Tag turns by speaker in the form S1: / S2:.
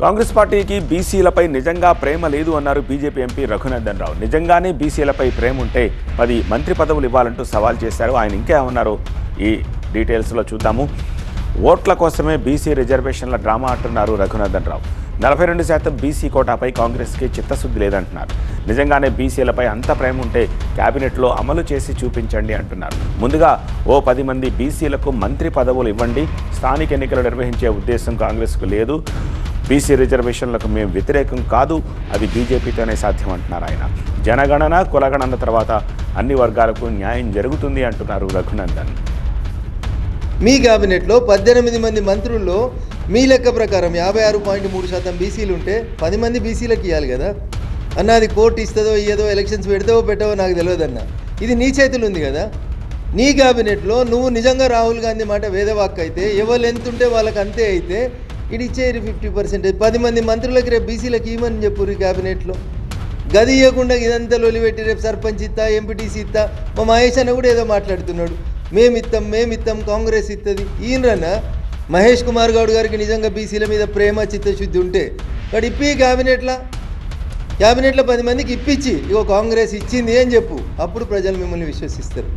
S1: కాంగ్రెస్ పార్టీకి బీసీలపై నిజంగా ప్రేమ లేదు అన్నారు బీజేపీ ఎంపీ రఘునందన్ రావు. నిజంగానే బీసీలపై ప్రేమ ఉంటే పది మంత్రి పదవులు ఇవ్వాలంటూ సవాల్ చేశారు. ఆయన ఇంకేమన్నారు ఈ డీటెయిల్స్లో చూద్దాము. ఓట్ల కోసమే బీసీ రిజర్వేషన్ల డ్రామా అంటున్నారు రఘునందన్ రావు. నలభై రెండు శాతం బీసీ కోటాపై కాంగ్రెస్కి చిత్తశుద్ధి లేదంటున్నారు. నిజంగానే బీసీలపై అంత ప్రేమ ఉంటే క్యాబినెట్లో అమలు చేసి చూపించండి అంటున్నారు. ముందుగా ఓ పది మంది బీసీలకు మంత్రి పదవులు ఇవ్వండి. స్థానిక ఎన్నికలు నిర్వహించే ఉద్దేశం కాంగ్రెస్కు లేదు. బీసీ రిజర్వేషన్లకు మేము వ్యతిరేకం కాదు అది బీజేపీతోనే సాధ్యం అంటున్నారు ఆయన. జనగణన కులగణన తర్వాత అన్ని వర్గాలకు న్యాయం జరుగుతుంది అంటున్నారు రఘునందన్.
S2: మీ క్యాబినెట్లో పద్దెనిమిది మంది మంత్రుల్లో మీ లెక్క ప్రకారం యాభై ఆరు పాయింట్ మూడు శాతం బీసీలు ఉంటే పది మంది బీసీలకు ఇవ్వాలి కదా? అన్న అది కోర్టు ఇస్తుందో ఇయ్యదో ఎలక్షన్స్ పెడతావో పెట్టవో నాకు తెలియదన్న. ఇది నీ చేతులు ఉంది కదా? నీ క్యాబినెట్లో నువ్వు నిజంగా రాహుల్ గాంధీ మాట వేదవాక్ అయితే ఎవరు ఎంత ఉంటే వాళ్ళకి అంతే అయితే ఇది ఇచ్చేది ఫిఫ్టీ పర్సెంటేజ్ పది మంది మంత్రులకి రేపు బీసీలకు ఇవ్వమని చెప్పు ఈ క్యాబినెట్లో? గది ఇవ్వకుండా ఇదంతా లొలిపెట్టి రేపు సర్పంచ్ ఇస్తా ఎంపీటీసీ ఇస్తా మా మహేష్ అన్న కూడా ఏదో మాట్లాడుతున్నాడు. మేమిత్తాం మేమిత్తాం కాంగ్రెస్ ఇస్తుంది ఈయనరన్న మహేష్ కుమార్ గౌడ్ గారికి నిజంగా బీసీల మీద ప్రేమ చిత్తశుద్ధి ఉంటే. వాడు ఇప్పి క్యాబినెట్లా? క్యాబినెట్లో పది మందికి ఇప్పించి ఇగో కాంగ్రెస్ ఇచ్చింది అని చెప్పు? అప్పుడు ప్రజలు మిమ్మల్ని విశ్వసిస్తారు.